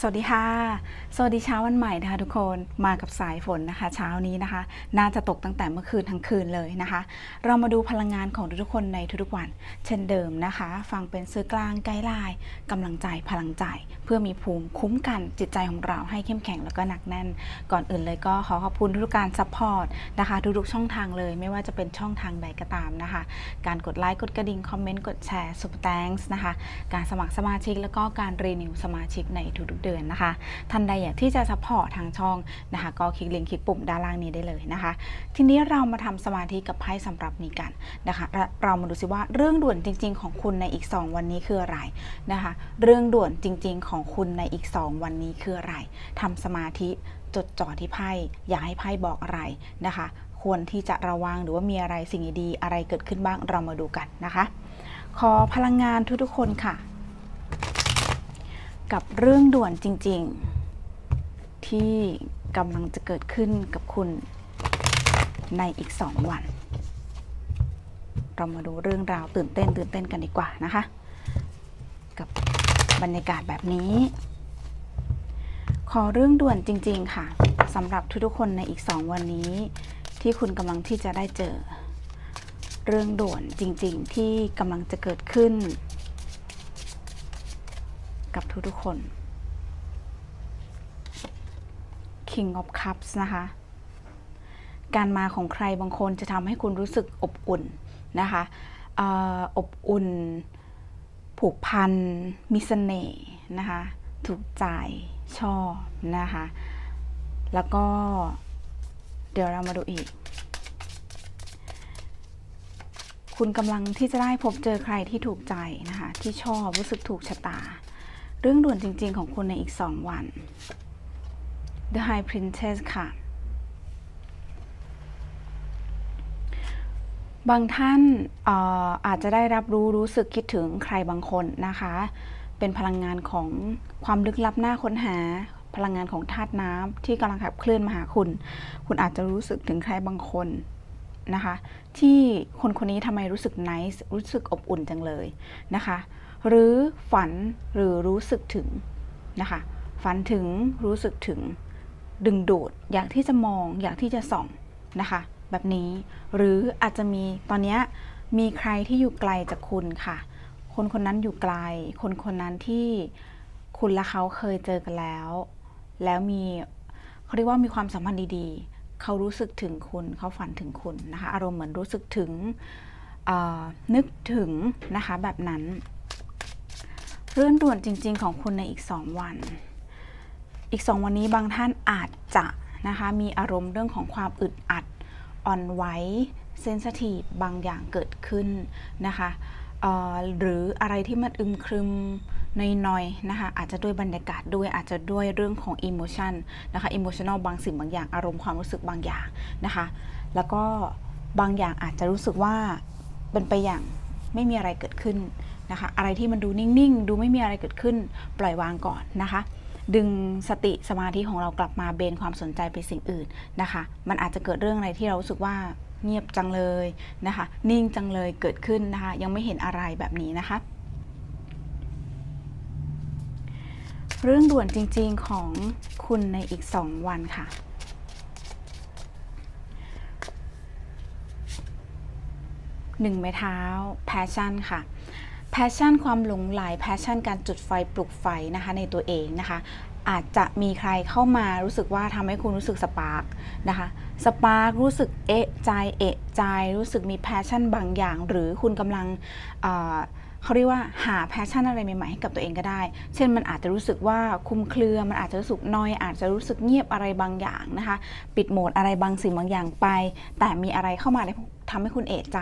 สวัสดีค่ะ สวัสดีเช้าวันใหม่นะคะทุกคนมากับสายฝนนะคะ เช้านี้นะคะ น่าจะตกตั้งแต่เมื่อคืนทั้งคืนเลยนะคะ เรามาดูพลังงานของทุกๆคนในทุกๆวัน เช่นเดิมนะคะ ฟังเป็นซื้อกลางไกด์ไลน์กำลังใจพลังใจ เพื่อมีภูมิคุ้มกันจิตใจของเราให้เข้มแข็งแล้วก็หนักแน่น ก่อนอื่นเลยก็ขอขอบคุณทุกการซัพพอร์ตนะคะทุกๆช่องทางเลย ไม่ว่าจะเป็นช่องทางใดก็ตามนะคะ การกดไลค์กดกระดิ่งคอมเมนต์กดแชร์สุปแตงส์นะคะการสมัครสมาชิกแล้วก็การรีนิวสมาชิกในทุกๆเดือนนะคะท่านใดอยากที่จะซัพพอร์ตทางช่องนะคะก็คลิกลิงก์คลิกปุ่มด้านล่างนี้ได้เลยนะคะ ทีนี้เรามาทำสมาธิกับไพ่สำหรับนี้กันนะคะและเรามาดูสิว่าเรื่องด่วนจริง ๆ ของคุณในอีก 2 วันนี้คืออะไรนะคะ เรื่องด่วนจริง ๆ ของคุณในอีก 2 วันนี้คืออะไรทำสมาธิจดจ่อที่ไพ่อยากให้ไพ่บอกอะไรนะคะ ควรที่จะระวังหรือว่ามีอะไรสิ่งดีๆอะไรเกิดขึ้นบ้างเรามาดูกันนะคะ ขอพลังงานทุกๆคนค่ะ กับเรื่องด่วนจริง ๆ ที่กำลังจะเกิดขึ้นกับคุณในอีก 2 วัน เรามาดูเรื่องราวตื่นเต้นตื่นเต้นกันดีกว่านะคะ กับบรรยากาศแบบนี้ ขอเรื่องด่วนจริง ๆ ค่ะสำหรับทุกๆคนในอีก 2 วันนี้ ที่คุณกำลังที่จะได้เจอ เรื่องด่วนจริง ๆ ที่กำลังจะเกิดขึ้น ทุกๆคน King of Cups นะคะ การมาของใครบางคนจะทำให้คุณรู้สึกอบอุ่นนะคะอออบอุ่น ผูกพัน มีเสน่ห์นะคะ ถูกใจ ชอบนะคะ แล้วก็เดี๋ยวเรามาดูอีก คุณกำลังที่จะได้พบเจอใครที่ถูกใจนะคะ ที่ชอบรู้สึกถูกชะตา เรื่องด่วนจริง ๆ ของคุณในอีก 2 วัน The High Princess ค่ะ บางท่านอออาจจะได้รับรู้รู้สึกคิดถึงใครบางคนนะคะ เป็นพลังงานของความลึกลับหน้าค้นหา พลังงานของธาตุน้ำที่กำลังขับเคลื่อนมาหาคุณ คุณอาจจะรู้สึกถึงใครบางคนนะคะ ที่คนคนนี้ทำไมรู้สึกนิสรู้สึกอบอุ่นจังเลยนะคะ หรือฝันหรือรู้สึกถึงนะคะฝันถึงรู้สึกถึง ดึงดูดอยากที่จะมองอยากที่จะส่องนะคะแบบนี้หรืออาจจะมีตอนนี้มีใครที่อยู่ไกลจากคุณค่ะ คนคนนั้นอยู่ไกล คนคนนั้นที่คุณและเขาเคยเจอกันแล้ว แล้วมีเขาเรียกว่ามีความสัมพันธ์ดีๆ เขารู้สึกถึงคุณเขาฝันถึงคุณนะคะอารมณ์เหมือนรู้สึกถึงนึกถึงนะคะแบบนั้น เรื่องด่วนจริง ๆ ของคุณในอีก 2 วัน อีก 2 วันนี้บางท่านอาจจะนะคะมีอารมณ์เรื่องของความอึดอัดอ่อนไหวเซนสทีฟบางอย่างเกิดขึ้นนะคะหรืออะไรที่มันอึมครึมน้อยๆนะคะอาจจะด้วยบรรยากาศด้วยอาจจะด้วยเรื่องของอิโมชันนะคะอิโมชันอลบางสิ่งบางอย่างอารมณ์ความรู้สึกบางอย่างนะคะแล้วก็บางอย่างอาจจะรู้สึกว่าเป็นไปอย่างไม่มีอะไรเกิดขึ้น นะคะอะไรที่มันดูนิ่งๆ ดูไม่มีอะไรเกิดขึ้น ปล่อยวางก่อนนะคะ ดึงสติสมาธิของเรากลับมาเบนความสนใจไปสิ่งอื่นนะคะ มันอาจจะเกิดเรื่องอะไรที่เรารู้สึกว่าเงียบจังเลยนะคะ นิ่งจังเลยเกิดขึ้นนะคะ ยังไม่เห็นอะไรแบบนี้นะคะ เรื่องด่วนจริง ๆของคุณในอีก 2 วันค่ะหนึ่งไม้เท้า passion ค่ะ แพชชั่นความหลงไหลแพชชั่นการจุดไฟปลุกไฟนะคะในตัวเองนะคะอาจจะมีใครเข้ามารู้สึกว่าทำให้คุณรู้สึกสปาร์กนะคะสปาร์กรู้สึกเอะใจเอะใจ รู้สึกมีแพชชั่นบางอย่าง หรือคุณกำลัง เขาเรียกว่าหาแพชชั่นอะไรใหม่ๆให้กับตัวเองก็ได้ เช่นมันอาจจะรู้สึกว่าคลุมเครือ มันอาจจะรู้สึกน้อย อาจจะรู้สึกเงียบอะไรบางอย่างนะคะ ปิดโหมดอะไรบางสิ่งบางอย่างไป แต่มีอะไรเข้ามาทำให้คุณเอะใจ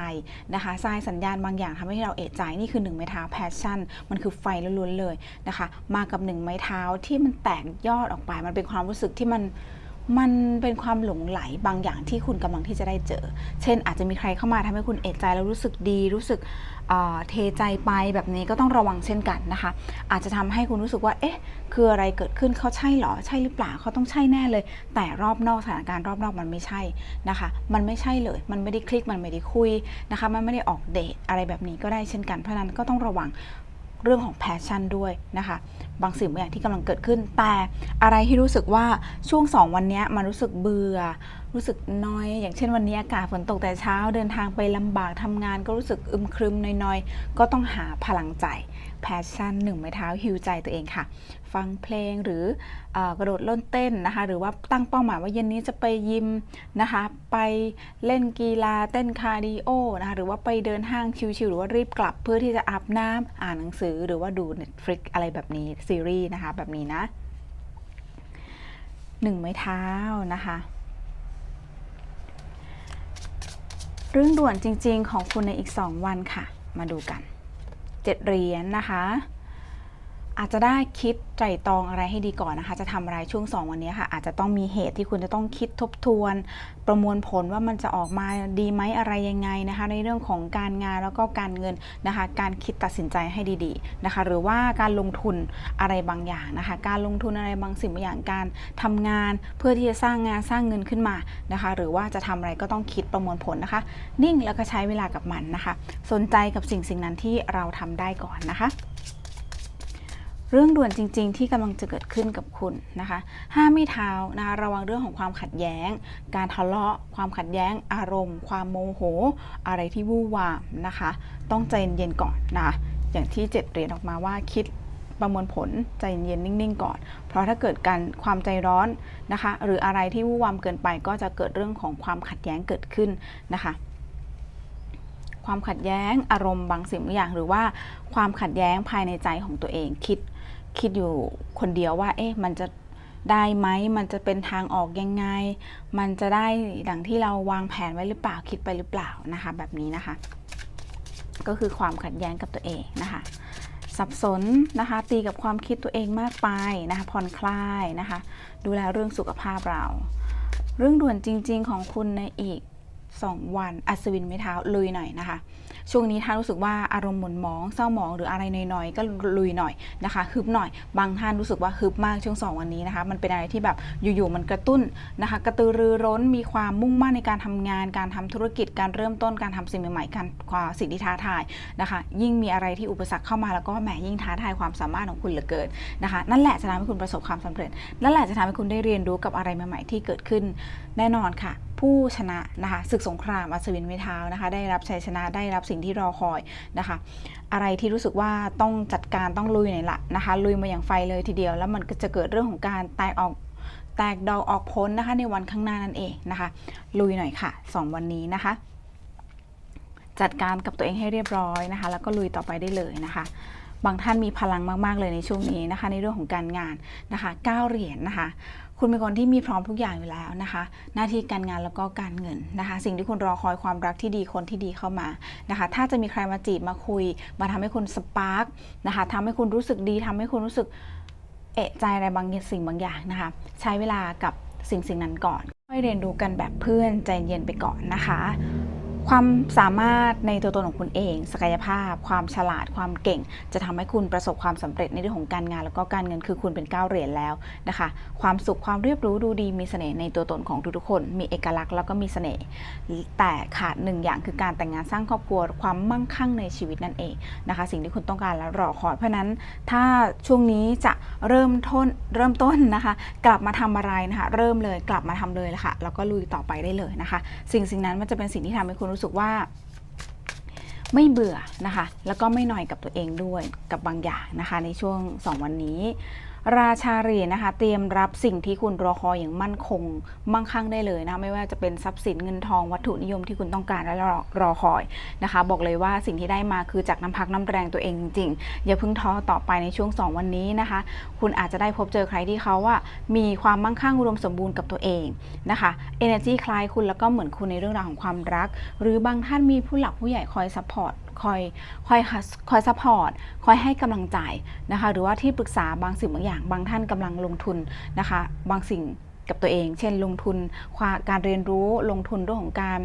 นะคะทรายสัญญาณบางอย่างทำให้เราเอะใจ นี่คือหนึ่งไม้เท้าแพชชั่น มันคือไฟล้วนๆเลยนะคะ มากับหนึ่งไม้เท้าที่มันแตกยอดออกไป มันเป็นความรู้สึกที่มัน มันเป็นความหลงไหลบางอย่างที่คุณกำลังที่จะได้เจอ เช่น อาจจะมีใครเข้ามาทำให้คุณเอะใจแล้วรู้สึกดีรู้สึกเทใจไปแบบนี้ก็ต้องระวังเช่นกันนะคะ อาจจะทำให้คุณรู้สึกว่า เอ๊ะ คืออะไรเกิดขึ้นเขาใช่เหรอ ใช่หรือเปล่าเขาต้องใช่แน่เลย แต่รอบนอกสถานการณ์รอบนอกมันไม่ใช่นะคะ มันไม่ใช่เลย มันไม่ได้คลิกมันไม่ได้คุยนะคะ มันไม่ได้ออกเดทอะไรแบบนี้ก็ได้เช่นกันเพราะนั้นก็ต้องระวัง เรื่องของแพชชั่นด้วยนะคะ บางสิ่งบางอย่างที่กำลังเกิดขึ้น แต่อะไรที่รู้สึกว่าช่วงสองวันนี้มันรู้สึกเบื่อ รู้สึกน้อย อย่างเช่นวันนี้อากาศฝนตกแต่เช้าเดินทางไปลำบากทำงานก็รู้สึกอึมครึมน้อยๆ ก็ต้องหาพลังใจแพชชั่นหนึ่งไม้เท้าฮิวใจตัวเองค่ะ ฟังเพลงหรืออกระโดดล่นเต้นนะคะ หรือว่าตั้งเป้าหมายว่าเย็นนี้จะไปยิมนะคะ ไปเล่นกีฬาเต้นคาร์ดิโอนะคะ หรือว่าไปเดินห้างชิลๆหรือว่ารีบกลับเพื่อที่จะอาบน้ำอ่านหนังสือหรือว่าดู Netflix อะไรแบบนี้ซีรีส์นะคะแบบนี้นะหนึ่งไม้เท้านะคะ เรื่องด่วนจริง ๆ ของคุณในอีก 2 วันค่ะ มาดูกันเจ็ดเหรียญนะคะ อาจจะได้คิดไตร่ตรองอะไรให้ดีก่อนนะคะ จะทำอะไรช่วง 2 วันนี้ค่ะ อาจจะต้องมีเหตุที่คุณจะต้องคิดทบทวน ประมวลผลว่ามันจะออกมาดีไหมอะไรยังไงนะคะ ในเรื่องของการงานแล้วก็การเงินนะคะ การคิดตัดสินใจให้ดีๆนะคะ หรือว่าการลงทุนอะไรบางอย่างนะคะ การลงทุนอะไรบางสิ่งบางอย่างการทำงาน เพื่อที่จะสร้างงานสร้างเงินขึ้นมานะคะ หรือว่าจะทำอะไรก็ต้องคิดประมวลผลนะคะ นิ่งแล้วก็ใช้เวลากับมันนะคะ สนใจกับสิ่งสิ่งนั้นที่เราทำได้ก่อนนะคะ รื่องด่วนจริง ๆ ที่กำลังจะเกิดขึ้นกับคุณนะคะห้ามไม่เท้านะคะระวังเรื่องของความขัดแย้ง การทะเลาะ ความขัดแย้ง อารมณ์ ความโมโห อะไรที่วู่วามนะคะ ต้องใจเย็นๆก่อนนะคะอย่างที่เจ็ดเหรียญออกมาว่าคิดประมวลผลใจเย็นๆนิ่งๆก่อน เพราะถ้าเกิดการความใจร้อนนะคะ หรืออะไรที่วู่วามเกินไปก็จะเกิดเรื่องของความขัดแย้งเกิดขึ้นนะคะ ความขัดแย้งอารมณ์บางสิ่งบางอย่าง หรือว่าความขัดแย้งภายในใจของตัวเองคิด คิดอยู่คนเดียวว่า เอ๊ะมันจะได้ไหมมันจะเป็นทางออกยังไง มันจะได้ดังที่เราวางแผนไว้หรือเปล่าคิดไปหรือเปล่านะคะ แบบนี้นะคะ ก็คือความขัดแย้งกับตัวเองนะคะสับสนนะคะตีกับความคิดตัวเองมากไปนะคะผ่อนคลายนะคะ ดูแลเรื่องสุขภาพเรา เรื่องด่วนจริง ๆ ของคุณในอีก 2 วัน อัศวินไม้เท้าลุยหน่อยนะคะ ช่วงนี้ถ้ารู้สึกว่าอารมณ์หม่นหมองเศร้าหมองหรืออะไรน้อยๆก็ลุยหน่อยนะคะฮึบหน่อย บางท่านรู้สึกว่าฮึบมากช่วง 2 วันนี้นะคะ มันเป็นอะไรที่แบบอยู่ๆมันกระตุ้นนะคะ กระตือรือร้นมีความมุ่งมั่นในการทำงาน การทำธุรกิจการเริ่มต้นการทำสิ่งใหม่ๆการความสิ่งที่ท้าทายนะคะ ยิ่งมีอะไรที่อุปสรรคเข้ามาแล้วก็แหมยิ่งท้าทายความสามารถของคุณเหลือเกินนะคะ นั่นแหละจะทำให้คุณประสบความสำเร็จนั่นแหละจะทำให้คุณได้เรียนรู้กับอะไรใหม่ ๆ ที่เกิดขึ้นแน่นอนค่ะผู้ชนะนะคะศึกสงครามอัศวินไม้เท้านะคะได้รับชัยชนะได้รับสิ่งที่รอคอยนะคะ อะไรที่รู้สึกว่าต้องจัดการต้องลุยหน่อยละนะคะลุยมาอย่างไฟเลยทีเดียว แล้วมันก็จะเกิดเรื่องของการแตกออกแตกดอกออกผลนะคะในวันข้างหน้านั่นเองนะคะ ลุยหน่อยค่ะสองวันนี้นะคะ จัดการกับตัวเองให้เรียบร้อยนะคะ แล้วก็ลุยต่อไปได้เลยนะคะบางท่านมีพลังมาก ๆ เลยในช่วงนี้นะคะ ในเรื่องของการงานนะคะ 9 เหรียญนะคะ คุณเป็นคนที่มีพร้อมทุกอย่างอยู่แล้วนะคะ หน้าที่การงานแล้วก็การเงินนะคะ สิ่งที่คุณรอคอยความรักที่ดีคนที่ดีเข้ามานะคะ ถ้าจะมีใครมาจีบมาคุย มาทำให้คุณสปาร์กนะคะทำให้คุณรู้สึกดีทำให้คุณรู้สึกเอะใจอะไรบางสิ่งบางอย่างนะคะ ใช้เวลากับสิ่งสิ่งนั้นก่อนค่อยเรียนรู้กันแบบเพื่อนใจเย็นไปก่อนนะคะ ความสามารถในตัวตนของคุณเอง ศักยภาพ ความฉลาดความเก่ง จะทำให้คุณประสบความสำเร็จในเรื่องของการงาน แล้วก็การเงินคือคุณเป็นก้าวเหรียญแล้วนะคะ ความสุขความเรียบรู้ดูดีมีเสน่ห์ในตัวตนของทุกๆคน มีเอกลักษณ์แล้วก็มีเสน่ห์แต่ขาดหนึ่งอย่างคือการแต่งงานสร้างครอบครัวความมั่งคั่งในชีวิตนั่นเองนะคะ สิ่งที่คุณต้องการและรอคอยเพราะนั้นถ้าช่วงนี้จะเริ่มต้นเริ่มต้นนะคะ กลับมาทำอะไรนะคะ เริ่มเลยกลับมาทำเลยละค่ะแล้วก็ลุยต่อไปได้เลยนะคะ สิ่งสิ่งนั้นมันจะเป็นสิ่งที่ทำให้คุณรู้สึกว่าไม่เบื่อนะคะ แล้วก็ไม่หน่อยกับตัวเองด้วยกับบางอย่างนะคะ ในช่วง 2 วันนี้ ราชาเหรียญนะคะ เตรียมรับสิ่งที่คุณรอคอยอย่างมั่นคง มั่งคั่งได้เลยนะคะไม่ว่าจะเป็นทรัพย์สินเงินทองวัตถุนิยมที่คุณต้องการและรอรอคอยนะคะ บอกเลยว่าสิ่งที่ได้มาคือจากน้ำพักน้ำแรงตัวเองจริงๆอย่าเพิ่งท้อต่อไปในช่วง 2 วันนี้นะคะ คุณอาจจะได้พบเจอใครที่เขาว่ามีความมั่งคั่งอุดมสมบูรณ์กับตัวเองนะคะ energy คล้ายคุณแล้วก็เหมือนคุณในเรื่องราวของความรัก หรือบางท่านมีผู้หลักผู้ใหญ่คอยซัพพอร์ต คอยคอยคอยซัพพอร์ตคอยให้กำลังใจนะคะหรือว่าที่ปรึกษาบางสิ่งบางอย่าง บางท่านกำลังลงทุนนะคะบางสิ่งกับตัวเอง เช่นลงทุนความการเรียนรู้ลงทุนเรื่องของการ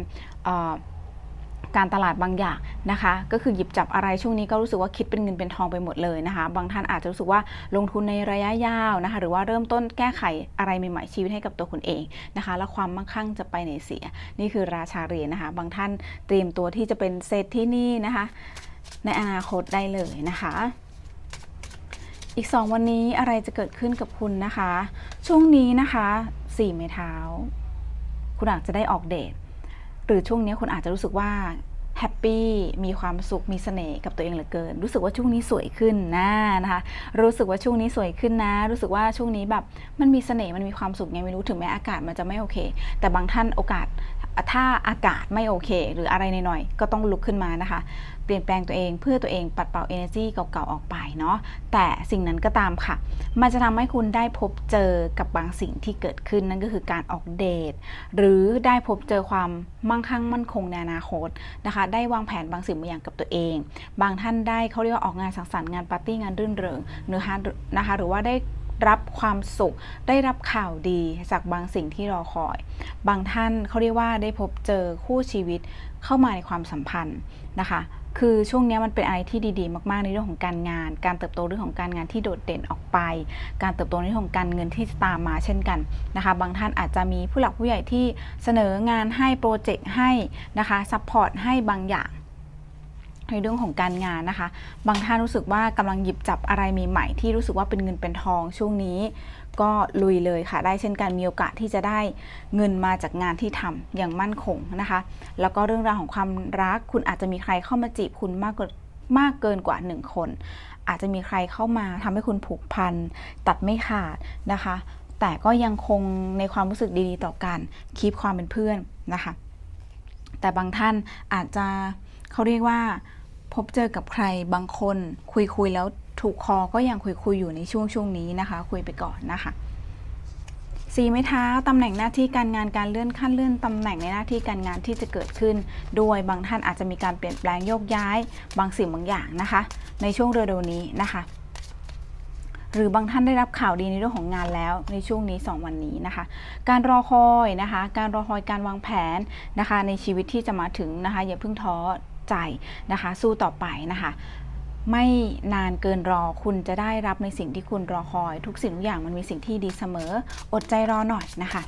การตลาดบางอย่างนะคะ ก็คือหยิบจับอะไรช่วงนี้ก็รู้สึกว่าคิดเป็นเงินเป็นทองไปหมดเลยนะคะ บางท่านอาจจะรู้สึกว่าลงทุนในระยะยาวนะคะ หรือว่าเริ่มต้นแก้ไขอะไรใหม่ๆชีวิตให้กับตัวคุณเองนะคะ แล้วความมั่งคั่งจะไปไหนเสีย นี่คือราชาเรียญนะคะ บางท่านเตรียมตัวที่จะเป็นเศรษฐีนี่นะคะ ในอนาคตได้เลยนะคะ อีก 2 วันนี้อะไรจะเกิดขึ้นกับคุณนะคะ ช่วงนี้นะคะ4ไม้เท้า คุณอาจจะได้ออกเดท หรือช่วงนี้คุณอาจจะรู้สึกว่าแฮปปี้มีความสุขมีเสน่ห์กับตัวเองเหลือเกิน รู้สึกว่าช่วงนี้สวยขึ้นนะนะคะ รู้สึกว่าช่วงนี้สวยขึ้นนะ รู้สึกว่าช่วงนี้แบบมันมีเสน่ห์มันมีความสุขไงไม่รู้ถึงแม้อากาศมันจะไม่โอเค แต่บางท่านโอกาสถ้าอากาศไม่โอเค หรืออะไรหน่อยๆก็ต้องลุกขึ้นมานะคะ เปลี่ยนแปลงตัวเองเพื่อตัวเองปัดเป่า energy เก่าๆออกไปเนาะแต่สิ่งนั้นก็ตามค่ะ มันจะทำให้คุณได้พบเจอกับบางสิ่งที่เกิดขึ้นนั่นก็คือการออกเดท หรือได้พบเจอความมั่งคั่งมั่นคงในอนาคตนะคะ ได้วางแผนบางสิ่งบางอย่างกับตัวเอง บางท่านได้เขาเรียกว่าออกงานสังสรรค์งานปาร์ตี้งานรื่นเริงนะคะนะคะหรือว่าได้ รับความสุข ได้รับข่าวดีจากบางสิ่งที่รอคอย บางท่านเขาเรียกว่าได้พบเจอคู่ชีวิตเข้ามาในความสัมพันธ์นะคะ คือช่วงนี้มันเป็นอะไรที่ดีๆ มากๆ ในเรื่องของการงาน การเติบโตเรื่องของการงานที่โดดเด่นออกไป การเติบโตในเรื่องของการเงินที่จะตามมาเช่นกันนะคะ บางท่านอาจจะมีผู้หลักผู้ใหญ่ที่เสนองานให้โปรเจกต์ให้นะคะซัพพอร์ตให้บางอย่าง ในเรื่องของการงานนะคะ บางท่านรู้สึกว่ากำลังหยิบจับอะไรใหม่ๆที่รู้สึกว่าเป็นเงินเป็นทองช่วงนี้ ก็ลุยเลยค่ะ ได้เช่นกันมีโอกาสที่จะได้เงินมาจากงานที่ทำอย่างมั่นคงนะคะ แล้วก็เรื่องราวของความรักคุณอาจจะมีใครเข้ามาจีบคุณมากกว่ามากเกินกว่าหนึ่งคน อาจจะมีใครเข้ามาทำให้คุณผูกพันตัดไม่ขาดนะคะ แต่ก็ยังคงในความรู้สึกดีๆ ต่อกันคีปความเป็นเพื่อนนะคะ แต่บางท่านอาจจะเขาเรียกว่า พบเจอกับใครบางคนคุยคุยๆแล้วถูกคอก็ยังคุยคุยอยู่ในช่วงช่วงนี้นะคะ คุยไปก่อนนะคะสีไม้เท้าตำแหน่งหน้าที่การงานการเลื่อนขั้นเลื่อนตำแหน่งในหน้าที่การงานที่จะเกิดขึ้น โดยบางท่านอาจจะมีการเปลี่ยนแปลงโยกย้าย บางสิ่งบางอย่างนะคะ ในช่วงเร็วๆนี้นะคะ หรือบางท่านได้รับข่าวดีในเรื่องของงานแล้วในช่วงนี้ 2 วันนี้นะคะ การรอคอยนะคะ การรอคอยการวางแผนนะคะ ในชีวิตที่จะมาถึงนะคะ อย่าเพิ่งท้อ ใจนะคะ สู้ต่อไปนะคะ ไม่นานเกินรอคุณจะได้รับในสิ่งที่คุณรอคอย ทุกสิ่งทุกอย่างมันมีสิ่งที่ดีเสมอ อดใจรอหน่อยนะคะ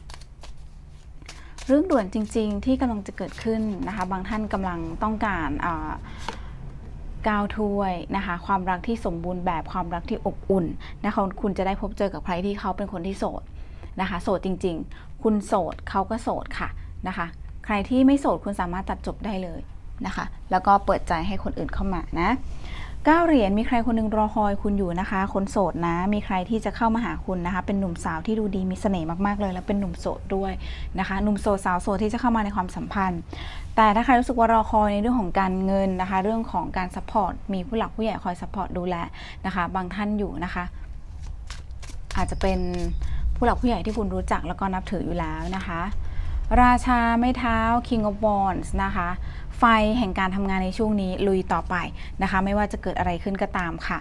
เรื่องด่วนจริง ๆ ที่กำลังจะเกิดขึ้นนะคะ บางท่านกำลังต้องการก้าวถ้วยนะคะ ความรักที่สมบูรณ์แบบความรักที่อบอุ่นนะคะคุณจะได้พบเจอกับใครที่เขาเป็นคนที่โสดนะคะ โสดจริง ๆ คุณโสดเขาก็โสดค่ะนะคะ ใครที่ไม่โสดคุณสามารถตัดจบได้เลย นะคะ แล้วก็เปิดใจให้คนอื่นเข้ามานะเก้าเหรียญมีใครคนหนึงรอคอยคุณอยู่นะคะ คนโสดนะ มีใครที่จะเข้ามาหาคุณนะคะ เป็นหนุ่มสาวที่ดูดีมีเสน่ห์มากๆเลย แล้วเป็นหนุ่มโสดด้วยนะคะ หนุ่มโสดสาวโสดที่จะเข้ามาในความสัมพันธ์ แต่ถ้าใครรู้สึกว่ารอคอยในเรื่องของการเงินนะคะ เรื่องของการซัพพอร์ต มีผู้หลักผู้ใหญ่คอยซัพพอร์ตดูแลนะคะ บางท่านอยู่นะคะ อาจจะเป็นผู้หลักผู้ใหญ่ที่คุณรู้จักแล้วก็นับถืออยู่แล้วนะคะ ราชาไม่เท้า King of Wands นะคะ ไฟแห่งการทำงานในช่วงนี้ลุยต่อไปนะคะ ไม่ว่าจะเกิดอะไรขึ้นก็ตามค่ะ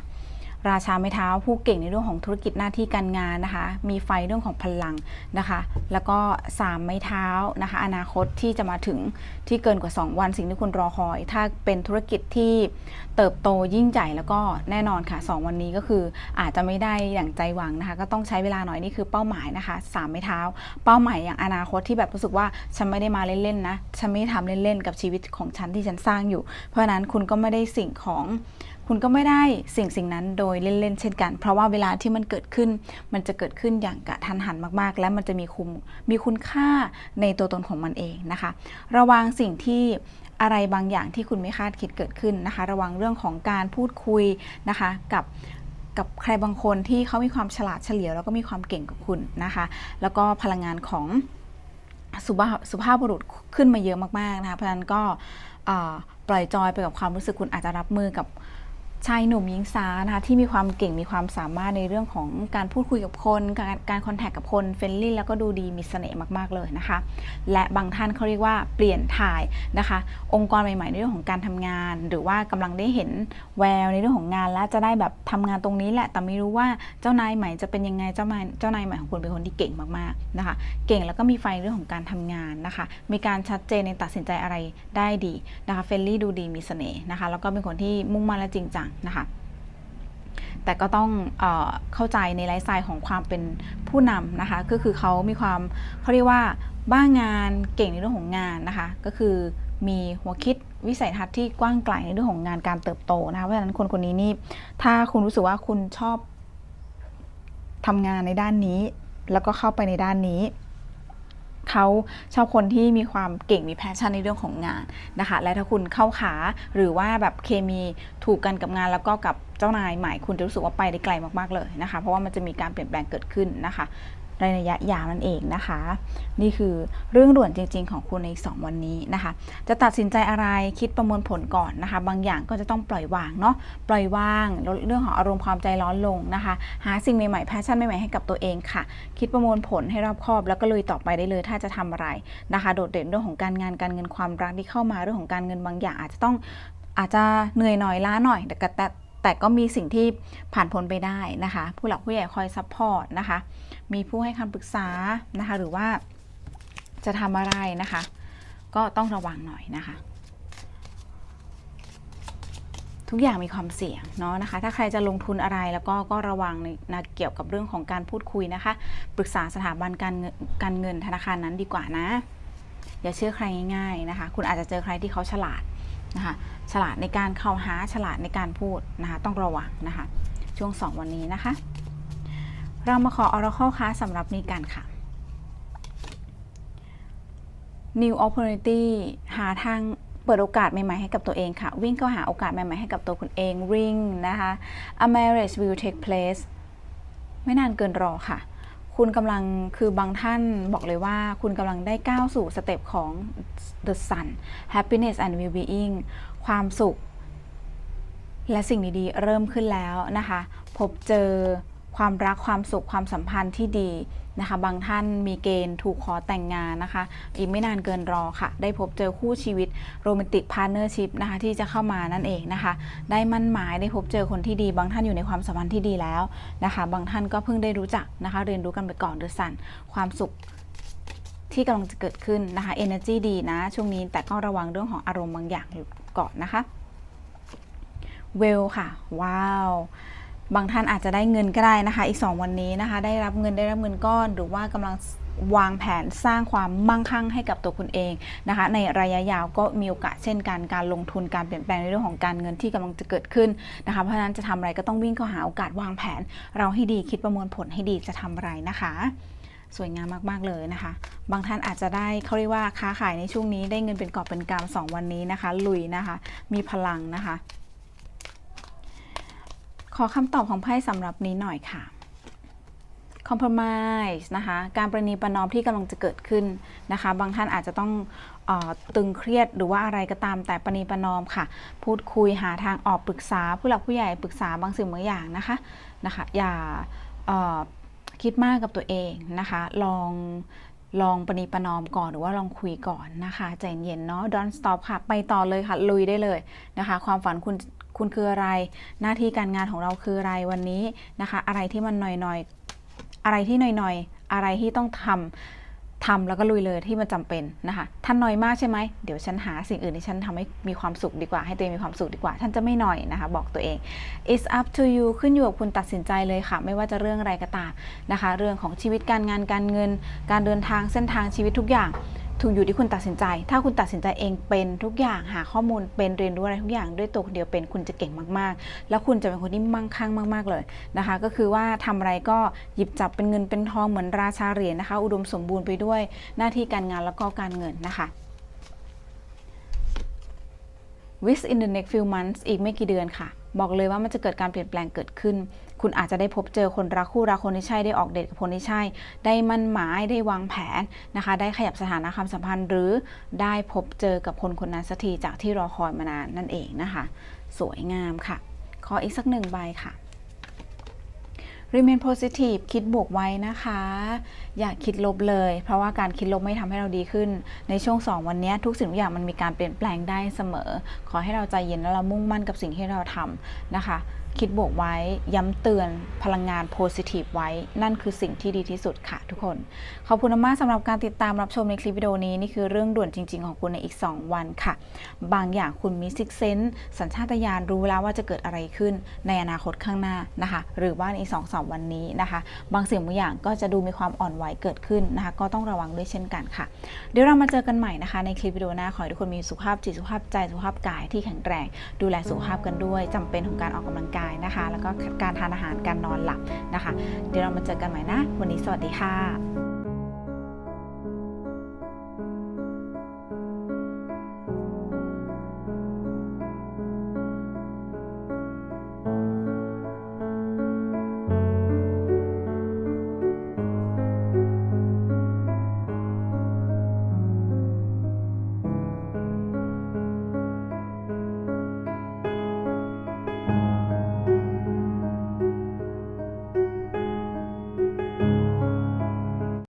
ราชาไม้เท้าผู้เก่งในเรื่องของธุรกิจหน้าที่การงานนะคะ มีไฟเรื่องของพลังนะคะ แล้วก็สามไม้เท้านะคะ อนาคตที่จะมาถึงที่เกินกว่า 2 วันสิ่งที่คุณรอคอย ถ้าเป็นธุรกิจที่เติบโตยิ่งใหญ่แล้วก็แน่นอนค่ะ 2 วันนี้ก็คืออาจจะไม่ได้อย่างใจหวังนะคะ ก็ต้องใช้เวลาหน่อยนี่คือเป้าหมายนะคะสามไม้เท้า เป้าหมายอย่างอนาคตที่แบบรู้สึกว่าฉันไม่ได้มาเล่นๆนะฉันไม่ได้ทำเล่นๆกับชีวิตของฉันที่ฉันสร้างอยู่ เพราะฉะนั้นคุณก็ไม่ได้สิ่งของ คุณก็ไม่ได้สิ่งสิ่งนั้นโดยเล่นๆเช่นกัน เพราะว่าเวลาที่มันเกิดขึ้น มันจะเกิดขึ้นอย่างกะทันหันมากๆ และมันจะมีคุมมีคุณค่าในตัวตนของมันเองนะคะ ระวังสิ่งที่อะไรบางอย่างที่คุณไม่คาดคิดเกิดขึ้นนะคะ ระวังเรื่องของการพูดคุยนะคะกับกับใครบางคนที่เขามีความฉลาดเฉลียวแล้วก็มีความเก่งกับคุณนะคะ แล้วก็พลังงานของสุภาพสุภาพบุรุษขึ้นมาเยอะมากๆนะคะเพราะฉะนั้นก็ปล่อยจอยไปกับความรู้สึกคุณอาจจะรับมือกับ ชายหนุ่มหญิงสาวนะคะที่มีความเก่งมีความสามารถในเรื่องของการพูดคุยกับคน การการคอนแทคกับคนเฟรนลี่แล้วก็ดูดีมีเสน่ห์มากๆเลยนะคะ และบางท่านเขาเรียกว่าเปลี่ยนถ่ายนะคะ องค์กรใหม่ๆในเรื่องของการทำงาน หรือว่ากำลังได้เห็นแววในเรื่องของงาน แล้วจะได้แบบทำงานตรงนี้แหละแต่ไม่รู้ว่าเจ้านายใหม่จะเป็นยังไงเจ้านายเจ้านายใหม่ของคุณเป็นคนที่เก่งมากๆนะคะ เก่งแล้วก็มีไฟเรื่องของการทำงานนะคะ มีการชัดเจนในตัดสินใจอะไรได้ดีนะคะเฟรนลี่ดูดีมีเสน่ห์นะคะแล้วก็เป็นคนที่มุ่งมั่นและจริงจังนะคะ แต่ก็ต้องเออเข้าใจในไลฟ์สไตล์ของความเป็นผู้นำนะคะ ก็คือเขามีความเขาเรียกว่าบ้างงานเก่งในเรื่องของงานนะคะ ก็คือมีหัวคิดวิสัยทัศน์ที่กว้างไกลในเรื่องของงานการเติบโตนะคะเพราะฉะนั้นคนคนนี้นี่ถ้าคุณรู้สึกว่าคุณชอบทำงานในด้านนี้ แล้วก็เข้าไปในด้านนี้ เขาชอบคนที่มีความเก่งมีแพชชั่นในเรื่องของงานนะคะ และถ้าคุณเข้าขาหรือว่าแบบเคมีถูกกันกับงานแล้วก็กับเจ้านายใหม่คุณจะรู้สึกว่าไปได้ไกลมากๆเลยนะคะ เพราะว่ามันจะมีการเปลี่ยนแปลงเกิดขึ้นนะคะ ในระยะยาวนั่นเองนะคะ นี่คือเรื่องด่วนจริง ๆ ของคุณในอีกสองวันนี้นะคะ จะตัดสินใจอะไรคิดประมวลผลก่อนนะคะ บางอย่างก็จะต้องปล่อยวางเนาะปล่อยวางลดเรื่องของอารมณ์ความใจร้อนลงนะคะ หาสิ่งใหม่ๆแพชชั่นใหม่ๆให้กับตัวเองค่ะ คิดประมวลผลให้รอบคอบ แล้วก็ลุยต่อไปได้เลยถ้าจะทำอะไรนะคะ โดดเด่นเรื่องของการงานการเงินความรักที่เข้ามาเรื่องของการเงินบางอย่างอาจจะต้องอาจจะเหนื่อยหน่อยล้าหน่อยแต่ก็ แต่ก็มีสิ่งที่ผ่านพ้นไปได้นะคะ ผู้หลักผู้ใหญ่คอยซัพพอร์ตนะคะ มีผู้ให้คำปรึกษานะคะ หรือว่าจะทำอะไรนะคะ ก็ต้องระวังหน่อยนะคะ ทุกอย่างมีความเสี่ยงเนาะนะคะ ถ้าใครจะลงทุนอะไรแล้วก็ก็ระวังในนะเกี่ยวกับเรื่องของการพูดคุยนะคะ ปรึกษาสถาบันการเงินการเงินธนาคารนั้นดีกว่านะ อย่าเชื่อใครง่าย ๆนะคะ คุณอาจจะเจอใครที่เขาฉลาด นะคะฉลาดในการเข้าหาฉลาดในการพูดนะคะต้องระวังนะคะช่วง 2 วันนี้นะคะ เรามาขอ Oracle ค้าสำหรับนี้กันค่ะ New Opportunity หาทางเปิดโอกาสใหม่ๆให้กับตัวเองค่ะ วิ่งเข้าหาโอกาสใหม่ๆให้กับตัวคุณเอง Ring นะคะ A marriage will take place ไม่นานเกินรอค่ะ คุณกำลังคือบางท่านบอกเลยว่า คุณกำลังได้ก้าวสู่สเต็ปของ the sun happiness and well-being ความสุข และสิ่งดีๆ เริ่มขึ้นแล้วนะคะ พบเจอ ความรักความสุขความสัมพันธ์ที่ดีนะคะ บางท่านมีเกณฑ์ถูกขอแต่งงานนะคะ อีกไม่นานเกินรอค่ะ ได้พบเจอคู่ชีวิตโรแมนติกพาร์เนอร์ชิพนะคะที่จะเข้ามานั่นเองนะคะ ได้มั่นหมายได้พบเจอคนที่ดี บางท่านอยู่ในความสัมพันธ์ที่ดีแล้วนะคะ บางท่านก็เพิ่งได้รู้จักนะคะ เรียนรู้กันไปก่อนเดือสันความสุขที่กำลังจะเกิดขึ้นนะคะ energy ดีนะ ช่วงนี้แต่ก็ระวังเรื่องของอารมณ์บางอย่างอยู่ก่อนนะคะเวลค่ะ ว้าว บางท่านอาจจะได้เงินก็ได้นะคะ อีก 2 วันนี้นะคะ ได้รับเงินได้รับเงินก้อนหรือว่ากำลังวางแผนสร้างความมั่งคั่งให้กับตัวคุณเองนะคะ ในระยะยาวก็มีโอกาสเช่นกันการลงทุนการเปลี่ยนแปลงในเรื่องของการเงินที่กำลังจะเกิดขึ้นนะคะ เพราะฉะนั้นจะทำอะไรก็ต้องวิ่งเข้าหาโอกาสวางแผน เราให้ดีคิดประมวลผลให้ดีจะทำอะไรนะคะ สวยงามมาก ๆ เลยนะคะ บางท่านอาจจะได้เขาเรียกว่าค้าขายในช่วงนี้ได้เงินเป็นกอบเป็นกำสองวันนี้นะคะ ลุยนะคะ มีพลังนะคะ ขอคำตอบของไพ่สำหรับนี้หน่อยค่ะ compromise นะคะ การประนีประนอมที่กำลังจะเกิดขึ้นนะคะ บางท่านอาจจะต้องออตึงเครียดหรือว่าอะไรก็ตามแต่ประนีประนอมค่ะ พูดคุยหาทางออกปรึกษา ผู้หลักผู้ใหญ่ปรึกษาบางสิ่งบางอย่างนะคะนะคะ อย่าคิดมากกับตัวเองนะคะ ลองลองประนีประนอมก่อนหรือว่าลองคุยก่อนนะคะ ใจเย็นเนาะ don't stop ค่ะ ไปต่อเลยค่ะ ลุยได้เลยนะคะ ความฝันคุณ คุณคืออะไร หน้าที่การงานของเราคืออะไรวันนี้นะคะ อะไรที่มันหน่อยๆ อะไรที่หน่อยๆ อะไรที่ต้องทำทำแล้วก็ลุยเลยที่มันจำเป็นนะคะท่านน้อยมากใช่ไหมเดี๋ยวฉันหาสิ่งอื่นที่ฉันทำให้มีความสุขดีกว่า ให้ตัวเองมีความสุขดีกว่า ท่านจะไม่หน่อยนะคะบอกตัวเอง it's up to you ขึ้นอยู่กับคุณตัดสินใจเลยค่ะ ไม่ว่าจะเรื่องอะไรก็ตามนะคะ เรื่องของชีวิตการงานการเงิน การเดินทางเส้นทางชีวิตทุกอย่าง ถูกอยู่ที่คุณตัดสินใจ ถ้าคุณตัดสินใจเองเป็นทุกอย่างหาข้อมูลเป็นเรียนรู้อะไรทุกอย่างด้วยตัวคนเดียวเป็นคุณจะเก่งมากๆ แล้วคุณจะเป็นคนที่มั่งคั่งมาก ๆ เลยนะคะ ก็คือว่าทำอะไรก็หยิบจับเป็นเงินเป็นทองเหมือนราชาเหรียญนะคะ อุดมสมบูรณ์ไปด้วยหน้าที่การงานแล้วก็การเงินนะคะ within the next few months อีกไม่กี่เดือนค่ะ บอกเลยว่ามันจะเกิดการเปลี่ยนแปลงเกิดขึ้น คุณอาจจะได้พบเจอคนรักคู่รักคนที่ใช่ได้ออกเดทกับคนที่ใช่ ได้มั่นหมายได้วางแผนนะคะ ได้ขยับสถานะความสัมพันธ์ หรือได้พบเจอกับคนคนนั้นสักทีจากที่รอคอยมานานนั่นเองนะคะ สวยงามค่ะ ขออีกสักหนึ่งใบค่ะ remain positive คิดบวกไว้นะคะ อย่าคิดลบเลย เพราะว่าการคิดลบไม่ทำให้เราดีขึ้น ในช่วง 2 วันนี้ทุกสิ่งทุกอย่างมันมีการเปลี่ยนแปลงได้เสมอ ขอให้เราใจเย็นแล้วเรามุ่งมั่นกับสิ่งที่เราทำนะคะ คิดบวกไว้ ย้ำเตือนพลังงาน positive ไว้ นั่นคือสิ่งที่ดีที่สุดค่ะทุกคน ขอบคุณมากสำหรับการติดตามรับชมในคลิปวิดีโอนี้ นี่คือเรื่องด่วนจริง ๆ ของคุณในอีก 2 วันค่ะ บางอย่างคุณมีซิกเซนสัญชาตญาณรู้แล้วว่าจะเกิดอะไรขึ้นในอนาคตข้างหน้านะคะ หรือว่าในอีกสองสามวันนี้นะคะ บางสิ่งบางอย่างก็จะดูมีความอ่อนไหวเกิดขึ้นนะคะ ก็ต้องระวังด้วยเช่นกันค่ะ เดี๋ยวเรามาเจอกันใหม่นะคะ ในคลิปวิดีโอหน้าขอให้ทุกคนมีสุขภาพจิตสุขภาพใจสุขภาพกายที่แข็งแรง ดูแลสุขภาพกันด้วยจำเป็นของการออกกำลังกายายนะคะ แล้วก็การทานอาหารการนอนหลับนะคะ เดี๋ยวเรามาเจอกันใหม่นะ วันนี้สวัสดีค่ะ